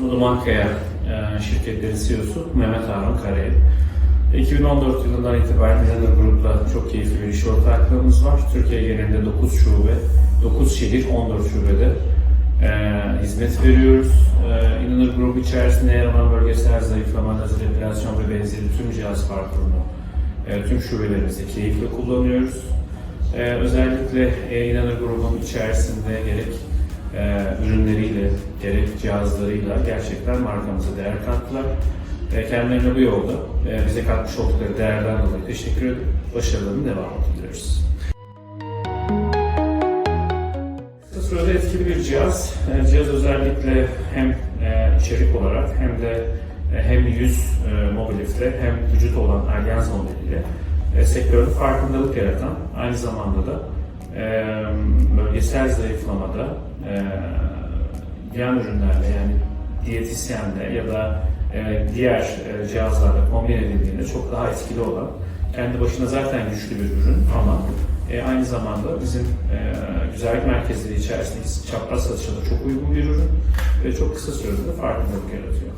Dumankaya e, şirketleri CEO'su Mehmet Harun Karayel. 2014 yılından itibaren Inanır Grup'la çok keyifli bir iş ortaklığımız var. Türkiye genelinde 9 şube, 9 şehir, 14 şubede e, hizmet veriyoruz. E, Inanır Grup içerisinde yer alan bölgesel zayıflama, lazer epilasyon ve benzeri tüm cihaz parkurunu e, tüm şubelerimizde keyifle kullanıyoruz. E, özellikle e, İnanır grubun içerisinde gerek e, ürünleriyle, gerek cihazlarıyla gerçekten markamıza değer kattılar. E, kendilerine bu yolda e, bize katmış oldukları değerden dolayı teşekkür ederim. Başarılarının devamını diliyoruz. Kısa sürede etkili bir cihaz. E, Cihaz özellikle hem e, içerik olarak hem de hem yüz e, hem vücut olan Allianz modeliyle e, sektörde farkındalık yaratan, aynı zamanda da e, bölgesel zayıflamada yan ürünlerle yani diyetisyenle ya da diğer e, cihazlarla kombin edildiğinde çok daha etkili olan, kendi başına zaten güçlü bir ürün ama aynı zamanda bizim güzellik merkezleri içerisindeki çapraz satışa da çok uygun bir ürün ve çok kısa sürede de farkındalık yaratıyor.